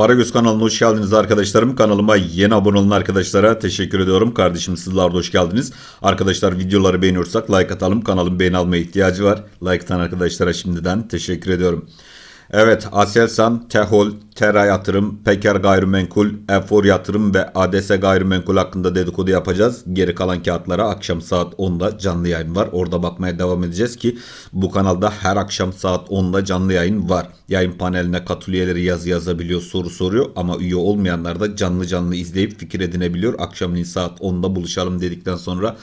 Paragöz kanalına hoş geldiniz arkadaşlarım. Kanalıma yeni abone olan arkadaşlara teşekkür ediyorum. Kardeşim sizler de hoş geldiniz. Arkadaşlar videoları beğeniyorsak like atalım. Kanalın beğeni almaya ihtiyacı var. Like atan arkadaşlara şimdiden teşekkür ediyorum. Evet Aselsan, Tehol, Tera Yatırım, Peker Gayrimenkul, Efor Yatırım ve ADS Gayrimenkul hakkında dedikodu yapacağız. Geri kalan kağıtlara akşam saat 10'da canlı yayın var. Orada bakmaya devam edeceğiz ki bu kanalda her akşam saat 10'da canlı yayın var. Yayın paneline katıl üyeleri yazı yazabiliyor, soru soruyor ama üye olmayanlar da canlı canlı izleyip fikir edinebiliyor. Akşamleyin saat 10'da buluşalım dedikten sonra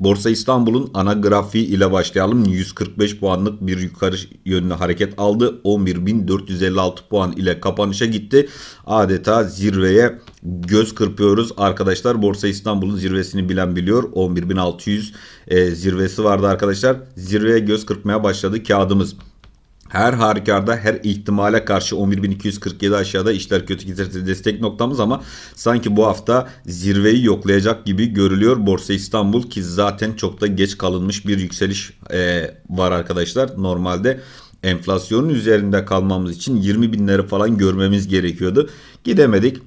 Borsa İstanbul'un ana grafiği ile başlayalım. 145 puanlık bir yukarı yönlü hareket aldı. 11.456 puan ile kapanışa gitti. Adeta zirveye göz kırpıyoruz arkadaşlar. Borsa İstanbul'un zirvesini bilen biliyor. 11.600 e, zirvesi vardı arkadaşlar. Zirveye göz kırpmaya başladı kağıdımız. Her halükarda her ihtimale karşı 11.247 aşağıda işler kötü giderse destek noktamız ama sanki bu hafta zirveyi yoklayacak gibi görülüyor Borsa İstanbul ki zaten çok da geç kalınmış bir yükseliş e, var arkadaşlar. Normalde enflasyonun üzerinde kalmamız için 20 binleri falan görmemiz gerekiyordu. Gidemedik.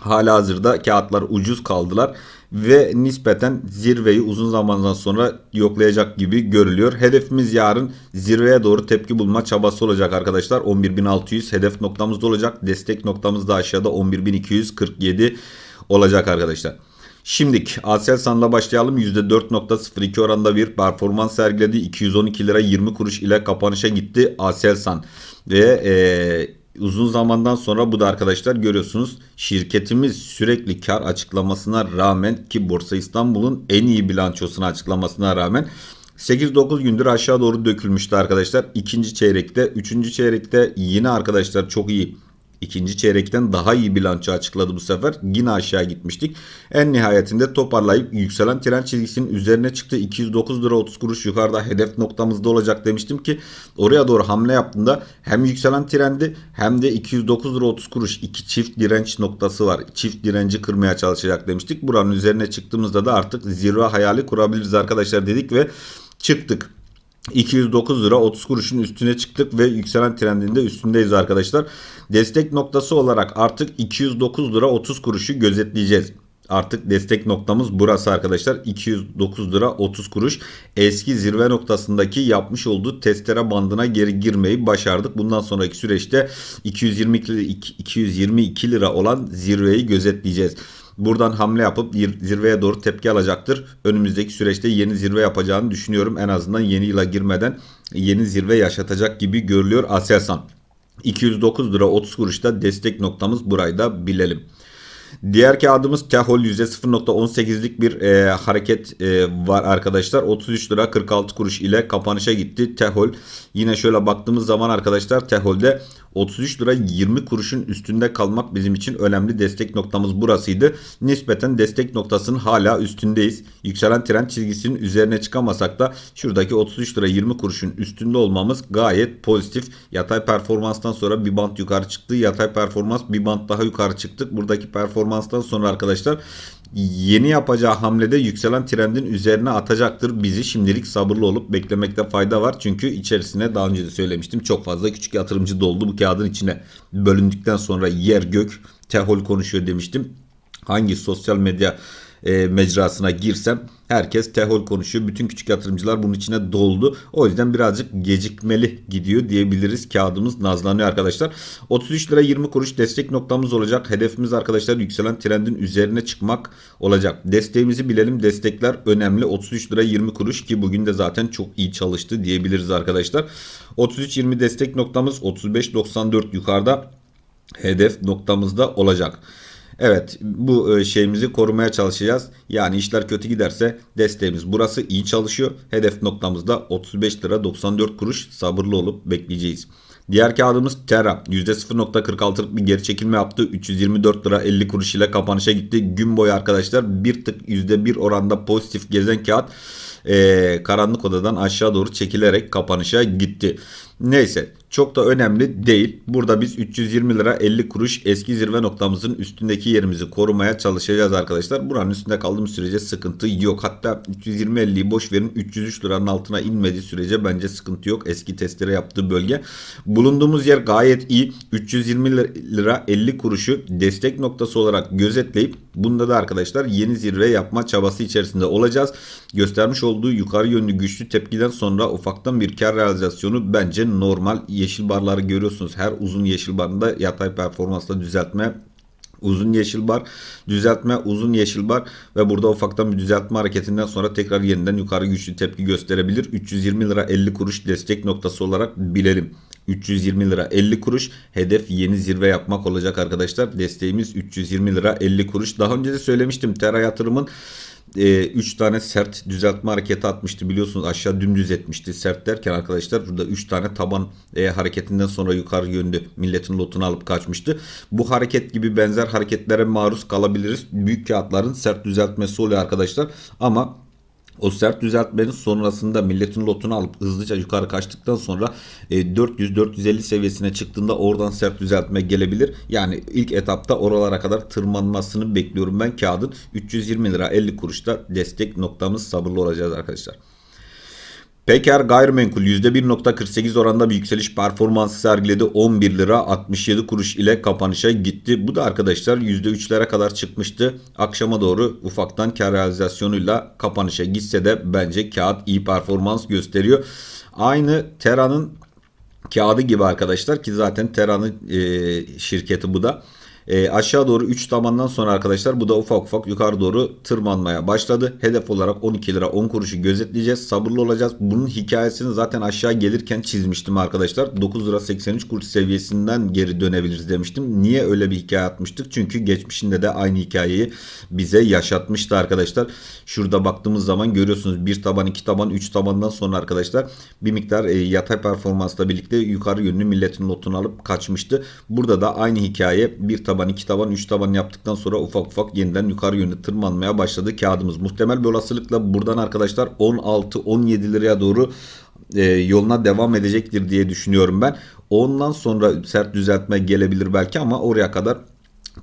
Hala hazırda kağıtlar ucuz kaldılar ve nispeten zirveyi uzun zamandan sonra yoklayacak gibi görülüyor. Hedefimiz yarın zirveye doğru tepki bulma çabası olacak arkadaşlar. 11.600 hedef noktamızda olacak. Destek noktamız da aşağıda 11.247 olacak arkadaşlar. Şimdilik Aselsan'la başlayalım. %4.02 oranda bir performans sergiledi. 212 lira 20 kuruş ile kapanışa gitti Aselsan. Ve eee uzun zamandan sonra bu da arkadaşlar görüyorsunuz şirketimiz sürekli kar açıklamasına rağmen ki Borsa İstanbul'un en iyi bilançosunu açıklamasına rağmen 8-9 gündür aşağı doğru dökülmüştü arkadaşlar. İkinci çeyrekte, üçüncü çeyrekte yine arkadaşlar çok iyi İkinci çeyrekten daha iyi bilanço açıkladı bu sefer. Yine aşağı gitmiştik. En nihayetinde toparlayıp yükselen tren çizgisinin üzerine çıktı. 209 lira 30 kuruş yukarıda hedef noktamızda olacak demiştim ki oraya doğru hamle yaptığında hem yükselen trendi hem de 209 lira 30 kuruş iki çift direnç noktası var. Çift direnci kırmaya çalışacak demiştik. Buranın üzerine çıktığımızda da artık zirve hayali kurabiliriz arkadaşlar dedik ve çıktık. 209 lira 30 kuruşun üstüne çıktık ve yükselen trendinde üstündeyiz arkadaşlar. Destek noktası olarak artık 209 lira 30 kuruşu gözetleyeceğiz. Artık destek noktamız burası arkadaşlar. 209 lira 30 kuruş. Eski zirve noktasındaki yapmış olduğu testere bandına geri girmeyi başardık. Bundan sonraki süreçte 222, 222 lira olan zirveyi gözetleyeceğiz. Buradan hamle yapıp zirveye doğru tepki alacaktır. Önümüzdeki süreçte yeni zirve yapacağını düşünüyorum. En azından yeni yıla girmeden yeni zirve yaşatacak gibi görülüyor Aselsan. 209 lira 30 kuruşta destek noktamız burayı da bilelim. Diğer kağıdımız Tehol %0.18'lik bir e, hareket e, var arkadaşlar. 33 lira 46 kuruş ile kapanışa gitti Tehol. Yine şöyle baktığımız zaman arkadaşlar Tehol'de 33 lira 20 kuruşun üstünde kalmak bizim için önemli destek noktamız burasıydı. Nispeten destek noktasının hala üstündeyiz. Yükselen trend çizgisinin üzerine çıkamasak da şuradaki 33 lira 20 kuruşun üstünde olmamız gayet pozitif. Yatay performanstan sonra bir bant yukarı çıktı. Yatay performans bir bant daha yukarı çıktık. Buradaki performanstan sonra arkadaşlar yeni yapacağı hamlede yükselen trendin üzerine atacaktır. Bizi şimdilik sabırlı olup beklemekte fayda var. Çünkü içerisine daha önce de söylemiştim çok fazla küçük yatırımcı doldu bu kağıdın içine. Bölündükten sonra yer gök tehol konuşuyor demiştim. Hangi sosyal medya e, mecrasına girsem herkes tehol konuşuyor. Bütün küçük yatırımcılar bunun içine doldu. O yüzden birazcık gecikmeli gidiyor diyebiliriz. Kağıdımız nazlanıyor arkadaşlar. 33 lira 20 kuruş destek noktamız olacak. Hedefimiz arkadaşlar yükselen trendin üzerine çıkmak olacak. Desteğimizi bilelim. Destekler önemli. 33 lira 20 kuruş ki bugün de zaten çok iyi çalıştı diyebiliriz arkadaşlar. 33-20 destek noktamız 35-94 yukarıda hedef noktamızda olacak. Evet bu e, şeyimizi korumaya çalışacağız. Yani işler kötü giderse desteğimiz burası iyi çalışıyor. Hedef noktamızda 35 lira 94 kuruş sabırlı olup bekleyeceğiz. Diğer kağıdımız Terra. %0.46'lık bir geri çekilme yaptı. 324 lira 50 kuruş ile kapanışa gitti. Gün boyu arkadaşlar bir tık %1 oranda pozitif gezen kağıt e, karanlık odadan aşağı doğru çekilerek kapanışa gitti. Neyse çok da önemli değil. Burada biz 320 lira 50 kuruş eski zirve noktamızın üstündeki yerimizi korumaya çalışacağız arkadaşlar. Buranın üstünde kaldığımız sürece sıkıntı yok. Hatta 320-50'yi boş verin 303 liranın altına inmediği sürece bence sıkıntı yok. Eski testleri yaptığı bölge. Bulunduğumuz yer gayet iyi. 320 lira 50 kuruşu destek noktası olarak gözetleyip bunda da arkadaşlar yeni zirve yapma çabası içerisinde olacağız. Göstermiş olduğu yukarı yönlü güçlü tepkiden sonra ufaktan bir kar realizasyonu bence normal. Yeşil barları görüyorsunuz. Her uzun yeşil barında yatay performansla düzeltme Uzun yeşil bar, düzeltme, uzun yeşil bar ve burada ufaktan bir düzeltme hareketinden sonra tekrar yeniden yukarı güçlü tepki gösterebilir. 320 lira 50 kuruş destek noktası olarak bilelim. 320 lira 50 kuruş hedef yeni zirve yapmak olacak arkadaşlar. Desteğimiz 320 lira 50 kuruş. Daha önce de söylemiştim Tera yatırımın 3 tane sert düzeltme hareketi atmıştı biliyorsunuz aşağı dümdüz etmişti sert derken arkadaşlar burada 3 tane taban e, hareketinden sonra yukarı yönlü milletin lotunu alıp kaçmıştı. Bu hareket gibi benzer hareketlere maruz kalabiliriz. Büyük kağıtların sert düzeltmesi oluyor arkadaşlar ama o sert düzeltmenin sonrasında milletin lotunu alıp hızlıca yukarı kaçtıktan sonra 400-450 seviyesine çıktığında oradan sert düzeltme gelebilir. Yani ilk etapta oralara kadar tırmanmasını bekliyorum ben kağıdın. 320 lira 50 kuruşta destek noktamız sabırlı olacağız arkadaşlar. Peker gayrimenkul %1.48 oranda bir yükseliş performansı sergiledi. 11 lira 67 kuruş ile kapanışa gitti. Bu da arkadaşlar %3'lere kadar çıkmıştı. Akşama doğru ufaktan kar realizasyonuyla kapanışa gitse de bence kağıt iyi performans gösteriyor. Aynı Tera'nın kağıdı gibi arkadaşlar ki zaten Tera'nın e, şirketi bu da. E, aşağı doğru 3 tabandan sonra arkadaşlar bu da ufak ufak yukarı doğru tırmanmaya başladı. Hedef olarak 12 lira 10 kuruşu gözetleyeceğiz. Sabırlı olacağız. Bunun hikayesini zaten aşağı gelirken çizmiştim arkadaşlar. 9 lira 83 kuruş seviyesinden geri dönebiliriz demiştim. Niye öyle bir hikaye atmıştık? Çünkü geçmişinde de aynı hikayeyi bize yaşatmıştı arkadaşlar. Şurada baktığımız zaman görüyorsunuz bir taban, iki taban, üç tabandan sonra arkadaşlar bir miktar e, yatay performansla birlikte yukarı yönlü milletin notunu alıp kaçmıştı. Burada da aynı hikaye bir taban, iki taban, üç taban yaptıktan sonra ufak ufak yeniden yukarı yönlü tırmanmaya başladı kağıdımız. Muhtemel bir olasılıkla buradan arkadaşlar 16-17 liraya doğru e, yoluna devam edecektir diye düşünüyorum ben. Ondan sonra sert düzeltme gelebilir belki ama oraya kadar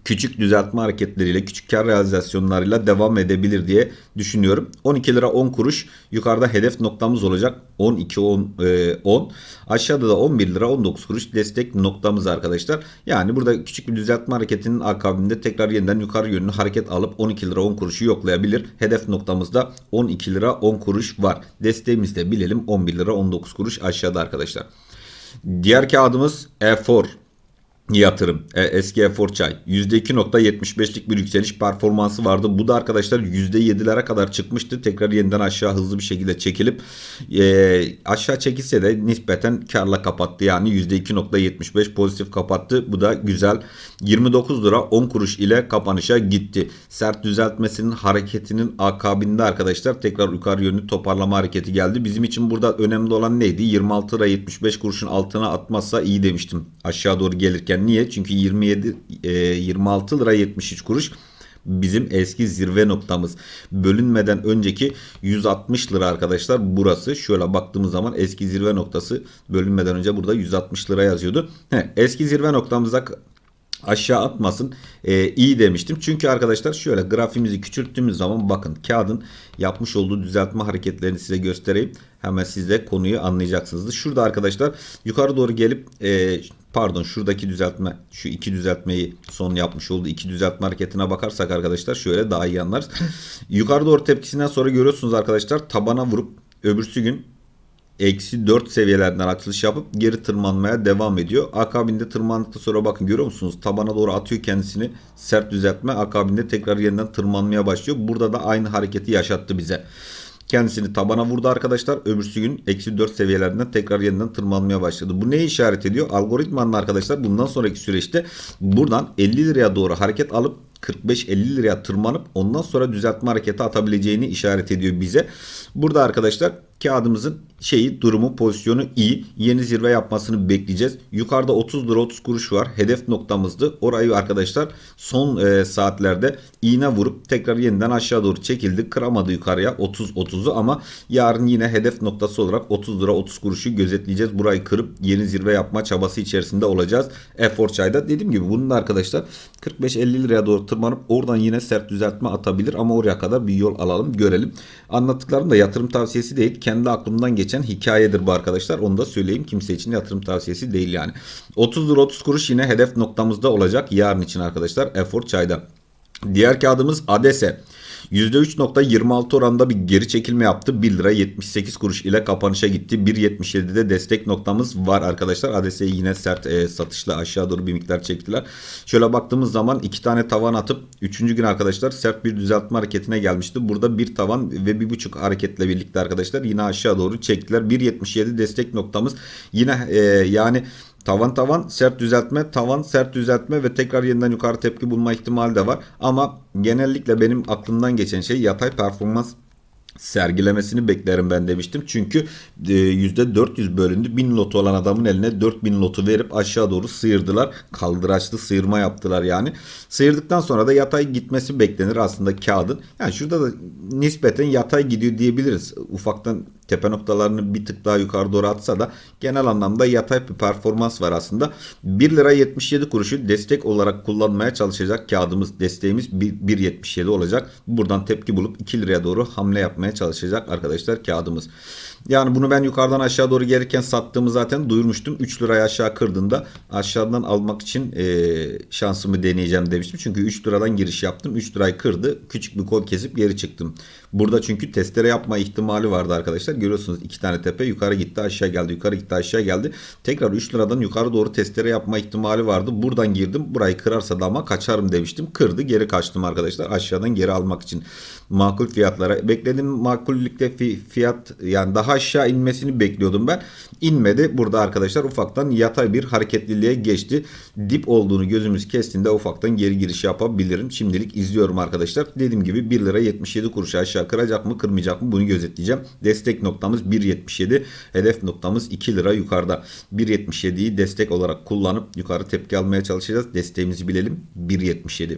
küçük düzeltme hareketleriyle, küçük kar realizasyonlarıyla devam edebilir diye düşünüyorum. 12 lira 10 kuruş yukarıda hedef noktamız olacak. 12 10 e, 10. Aşağıda da 11 lira 19 kuruş destek noktamız arkadaşlar. Yani burada küçük bir düzeltme hareketinin akabinde tekrar yeniden yukarı yönlü hareket alıp 12 lira 10 kuruşu yoklayabilir. Hedef noktamızda 12 lira 10 kuruş var. Desteğimizi de bilelim 11 lira 19 kuruş aşağıda arkadaşlar. Diğer kağıdımız E4 yatırım. E, eski efor çay. %2.75'lik bir yükseliş performansı vardı. Bu da arkadaşlar %7'lere kadar çıkmıştı. Tekrar yeniden aşağı hızlı bir şekilde çekilip e, aşağı çekilse de nispeten karla kapattı. Yani %2.75 pozitif kapattı. Bu da güzel. 29 lira 10 kuruş ile kapanışa gitti. Sert düzeltmesinin hareketinin akabinde arkadaşlar tekrar yukarı yönlü toparlama hareketi geldi. Bizim için burada önemli olan neydi? 26 lira 75 kuruşun altına atmazsa iyi demiştim. Aşağı doğru gelirken Niye? Çünkü 27 e, 26 lira 73 kuruş bizim eski zirve noktamız. Bölünmeden önceki 160 lira arkadaşlar burası. Şöyle baktığımız zaman eski zirve noktası bölünmeden önce burada 160 lira yazıyordu. He, eski zirve noktamıza aşağı atmasın ee, iyi demiştim. Çünkü arkadaşlar şöyle grafimizi küçülttüğümüz zaman bakın kağıdın yapmış olduğu düzeltme hareketlerini size göstereyim. Hemen siz de konuyu anlayacaksınız. Şurada arkadaşlar yukarı doğru gelip e, pardon şuradaki düzeltme şu iki düzeltmeyi son yapmış olduğu iki düzeltme hareketine bakarsak arkadaşlar şöyle daha iyi anlarız. yukarı doğru tepkisinden sonra görüyorsunuz arkadaşlar tabana vurup öbürsü gün eksi 4 seviyelerden açılış yapıp geri tırmanmaya devam ediyor. Akabinde tırmandıktan sonra bakın görüyor musunuz? Tabana doğru atıyor kendisini. Sert düzeltme. Akabinde tekrar yeniden tırmanmaya başlıyor. Burada da aynı hareketi yaşattı bize. Kendisini tabana vurdu arkadaşlar. Öbürsü gün eksi 4 seviyelerden tekrar yeniden tırmanmaya başladı. Bu neyi işaret ediyor? Algoritmanın arkadaşlar bundan sonraki süreçte buradan 50 liraya doğru hareket alıp 45-50 liraya tırmanıp ondan sonra düzeltme hareketi atabileceğini işaret ediyor bize. Burada arkadaşlar kağıdımızın şeyi durumu pozisyonu iyi. Yeni zirve yapmasını bekleyeceğiz. Yukarıda 30 lira 30 kuruş var. Hedef noktamızdı. Orayı arkadaşlar son e, saatlerde iğne vurup tekrar yeniden aşağı doğru çekildi. Kıramadı yukarıya 30 30'u ama yarın yine hedef noktası olarak 30 lira 30 kuruşu gözetleyeceğiz. Burayı kırıp yeni zirve yapma çabası içerisinde olacağız. Efor çayda dediğim gibi bunun da arkadaşlar 45-50 liraya doğru tırmanıp oradan yine sert düzeltme atabilir ama oraya kadar bir yol alalım görelim. Anlattıklarım da yatırım tavsiyesi değil. Kendi aklımdan geçen hikayedir bu arkadaşlar. Onu da söyleyeyim. Kimse için yatırım tavsiyesi değil yani. 30 lira 30 kuruş yine hedef noktamızda olacak yarın için arkadaşlar. Efor çayda. Diğer kağıdımız ADESE. %3.26 oranında bir geri çekilme yaptı. 1 lira 78 kuruş ile kapanışa gitti. 1.77'de destek noktamız var arkadaşlar. ADS'yi yine sert e, satışla aşağı doğru bir miktar çektiler. Şöyle baktığımız zaman iki tane tavan atıp 3. gün arkadaşlar sert bir düzeltme hareketine gelmişti. Burada bir tavan ve bir buçuk hareketle birlikte arkadaşlar yine aşağı doğru çektiler. 1.77 destek noktamız yine e, yani Tavan tavan sert düzeltme, tavan sert düzeltme ve tekrar yeniden yukarı tepki bulma ihtimali de var. Ama genellikle benim aklımdan geçen şey yatay performans sergilemesini beklerim ben demiştim. Çünkü e, %400 bölündü. 1000 lotu olan adamın eline 4000 lotu verip aşağı doğru sıyırdılar. Kaldıraçlı sıyırma yaptılar yani. Sıyırdıktan sonra da yatay gitmesi beklenir aslında kağıdın. Yani şurada da nispeten yatay gidiyor diyebiliriz. Ufaktan tepe noktalarını bir tık daha yukarı doğru atsa da genel anlamda yatay bir performans var aslında. 1 lira 77 kuruşu destek olarak kullanmaya çalışacak kağıdımız desteğimiz 1.77 olacak. Buradan tepki bulup 2 liraya doğru hamle yapmaya çalışacak arkadaşlar kağıdımız. Yani bunu ben yukarıdan aşağı doğru gelirken sattığımı zaten duyurmuştum. 3 liraya aşağı kırdığında aşağıdan almak için e, şansımı deneyeceğim demiştim. Çünkü 3 liradan giriş yaptım. 3 lirayı kırdı. Küçük bir kol kesip geri çıktım. Burada çünkü testere yapma ihtimali vardı arkadaşlar. Görüyorsunuz iki tane tepe yukarı gitti aşağı geldi. Yukarı gitti aşağı geldi. Tekrar 3 liradan yukarı doğru testere yapma ihtimali vardı. Buradan girdim. Burayı kırarsa da ama kaçarım demiştim. Kırdı. Geri kaçtım arkadaşlar. Aşağıdan geri almak için. Makul fiyatlara. Beklediğim makullükte fi- fiyat yani daha aşağı inmesini bekliyordum ben. İnmedi. Burada arkadaşlar ufaktan yatay bir hareketliliğe geçti. Dip olduğunu gözümüz kestiğinde ufaktan geri giriş yapabilirim. Şimdilik izliyorum arkadaşlar. Dediğim gibi 1 lira 77 kuruş aşağı kıracak mı kırmayacak mı bunu gözetleyeceğim. Destek noktamız 1.77. Hedef noktamız 2 lira yukarıda. 1.77'yi destek olarak kullanıp yukarı tepki almaya çalışacağız. Desteğimizi bilelim. 1.77.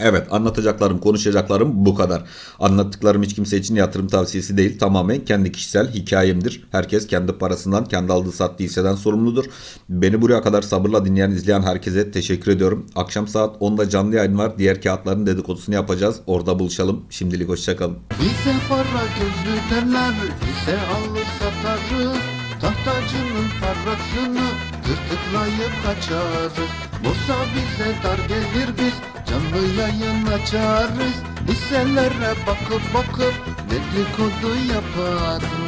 Evet anlatacaklarım konuşacaklarım bu kadar. Anlattıklarım hiç kimse için yatırım tavsiyesi değil. Tamamen kendi kişisel hikayemdir. Herkes kendi parasından kendi aldığı sattığı hisseden sorumludur. Beni buraya kadar sabırla dinleyen izleyen herkese teşekkür ediyorum. Akşam saat 10'da canlı yayın var. Diğer kağıtların dedikodusunu yapacağız. Orada buluşalım. Şimdilik hoşçakalın. Bize para gözlü derler, bize alır satarız. Tahtacının parasını tırtıklayıp kaçarız. Borsa bize dar gelir biz canlı yayın açarız. Hisselere bakıp bakıp dedikodu yaparız.